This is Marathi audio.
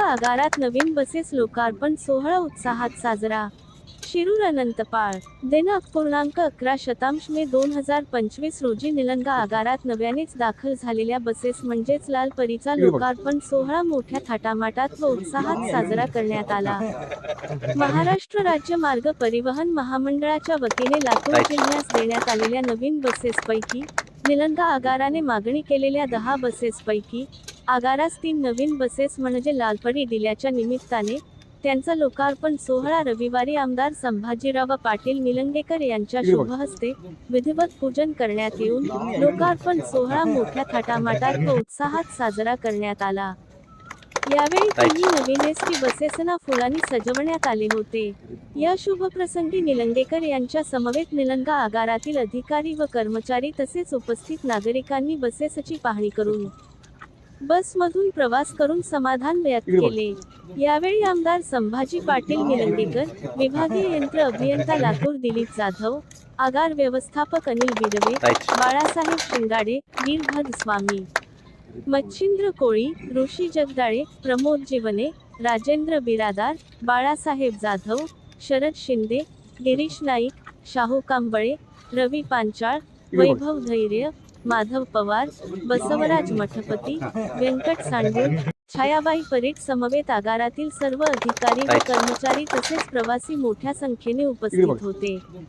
आगारात नवीन बसेस लोकार्पण सोहळा उत्साहात साजरा. शिरूर अनंतपाळ दिनांक पूर्णांक अकरा शतांश मे दोन हजार पंचवीस रोजी निलंगा आगारात नव्यानेच दाखल झालेल्या बसेस म्हणजेच लाल परीचा लोकार्पण सोहळा मोठ्या थाटामाटात व उत्साहात साजरा करण्यात आला. महाराष्ट्र राज्य मार्ग परिवहन महामंडळाच्या वतीने लातूर जिल्ह्यास देण्यात आलेल्या नवीन बसेसपैकी निलंगा आगाराने मागणी केलेल्या दहा बसेसपैकी आगारास तीन नवीन बसेस म्हणजे लालपरी दिल्याच्या निमित्ताने त्यांचा लोकार्पण सोहळा रविवारी आमदार संभाजीराव पाटील निलंगेकर यांच्या शुभ हस्ते विधिवत पूजन करण्यात येऊन लोकार्पण सोहळा मोठ्या थाटामाटात व उत्साहात साजरा करण्यात आला. यावेळी तिन्ही नवीन एस टी बसेसना फुलांनी सजवण्यात आले होते. या शुभ प्रसंगी निलंगेकर यांच्या समवेत निलंगा आगारातील अधिकारी व कर्मचारी तसेच उपस्थित नागरिकांनी बसेसची पाहणी करून बसमधून प्रवास करून समाधान व्यक्त केले. यावेळी आमदार संभाजी पाटील निलंगेकर विभागीय यंत्र अभियंता लातूर दिलीप जाधव आगार व्यवस्थापक अनिल बिरवे बाळासाहेब शिंगाडे वीरभद्र स्वामी. मच्छिंद्र कोळी ऋषी जगदाळे प्रमोद जीवने राजेंद्र बिरादार बाळासाहेब जाधव शरद शिंदे गिरीश नाईक शाहू कांबळे रवी पांचाळ वैभव धैर्य माधव पवार बसवराज मठपती व्यंकट सांडूर छायाबाई परीट समवेत आगारातील सर्व अधिकारी व कर्मचारी तसेच प्रवासी मोठ्या संख्येने उपस्थित होते.